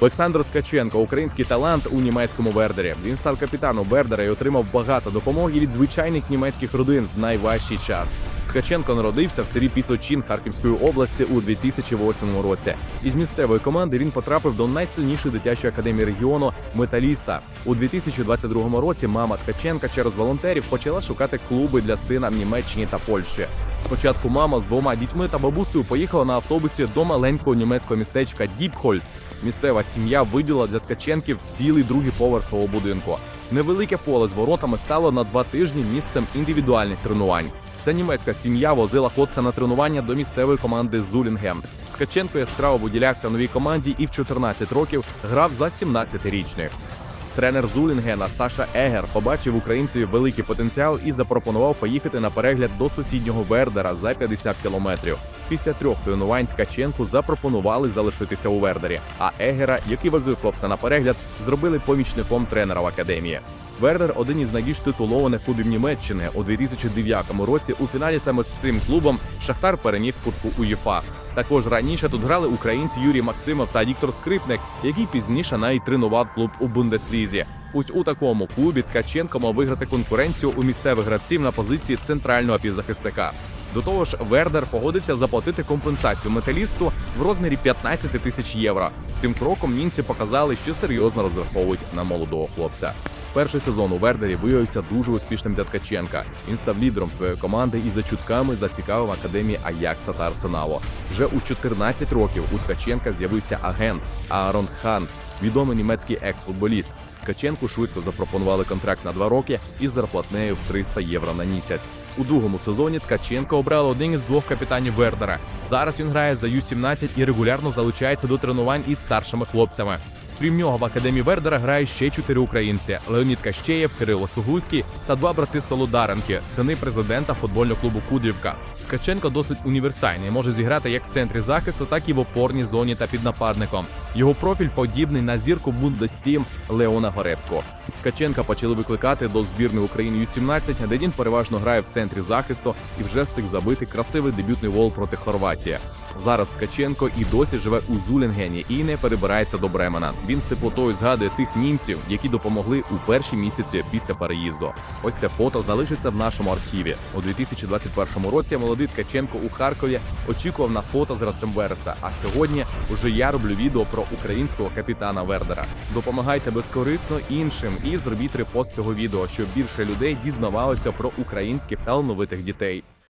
Олександр Ткаченко, український талант у німецькому Вердері. Він став капітаном Вердера і отримав багато допомоги від звичайних німецьких родин з найважчий час. Ткаченко народився в селі Пісочин Харківської області у 2008 році. Із місцевої команди він потрапив до найсильнішої дитячої академії регіону Металіста. У 2022 році мама Ткаченка через волонтерів почала шукати клуби для сина в Німеччині та Польщі. Спочатку мама з двома дітьми та бабусею поїхала на автобусі до маленького німецького містечка Діпхольц. Місцева сім'я виділа для ткаченків цілий другий поверх свого будинку. Невелике поле з воротами стало на два тижні місцем індивідуальних тренувань. Ця німецька сім'я возила хлопця на тренування до місцевої команди Зулінгем. Ткаченко яскраво виділявся новій команді і в 14 років грав за 17-річних. Тренер Зулінгена Саша Егер побачив українців великий потенціал і запропонував поїхати на перегляд до сусіднього Вердера за 50 кілометрів. Після трьох тренувань Ткаченку запропонували залишитися у Вердері. А Егера, який возив хлопця на перегляд, зробили помічником тренера в академії. Вердер один із найбільш титулованих клубів Німеччини у 2009 році. У фіналі саме з цим клубом Шахтар переніс кубку УЄФА. Також раніше тут грали українці Юрій Максимов та Віктор Скрипник, який пізніше навіть тренував клуб у Бундеслізі. Ось у такому клубі Ткаченко мав виграти конкуренцію у місцевих гравців на позиції центрального півзахисника. До того ж, Вердер погодився заплатити компенсацію металісту в розмірі 15 тисяч євро. Цим кроком німці показали, що серйозно розраховують на молодого хлопця. Перший сезон у Вердері виявився дуже успішним для Ткаченка. Він став лідером своєї команди і за чутками зацікавив академії Аякса та Арсеналу. Вже у 14 років у Ткаченка з'явився агент Аарон Хан, відомий німецький екс-футболіст. Ткаченку швидко запропонували контракт на два роки із зарплатнею в 300 євро на місяць. У другому сезоні Ткаченко обрали один із двох капітанів Вердера. Зараз він грає за Ю-17 і регулярно залучається до тренувань із старшими хлопцями. Крім нього, в академії Вердера грає ще чотири українці: Леонід Кащеєв, Кирило Сугульський та два брати Солодаренки, сини президента футбольного клубу Кудрівка. Ткаченко досить універсальний, може зіграти як в центрі захисту, так і в опорній зоні та під нападником. Його профіль подібний на зірку Бундестім Леона Горецького. Ткаченка почали викликати до збірної України Ю-17, де він переважно грає в центрі захисту і вже встиг забити красивий дебютний гол проти Хорватії. Зараз Ткаченко і досі живе у Зулінгені і не перебирається до Бремена. Він з теплотою згадує тих німців, які допомогли у перші місяці після переїзду. Ось це фото залишиться в нашому архіві. У 2021 році молодий Ткаченко у Харкові очікував на фото з Рацембереса. А сьогодні уже я роблю відео про українського капітана Вердера. Допомагайте безкорисно іншим і зробіть репост цього відео, щоб більше людей дізнавалося про українських талановитих дітей.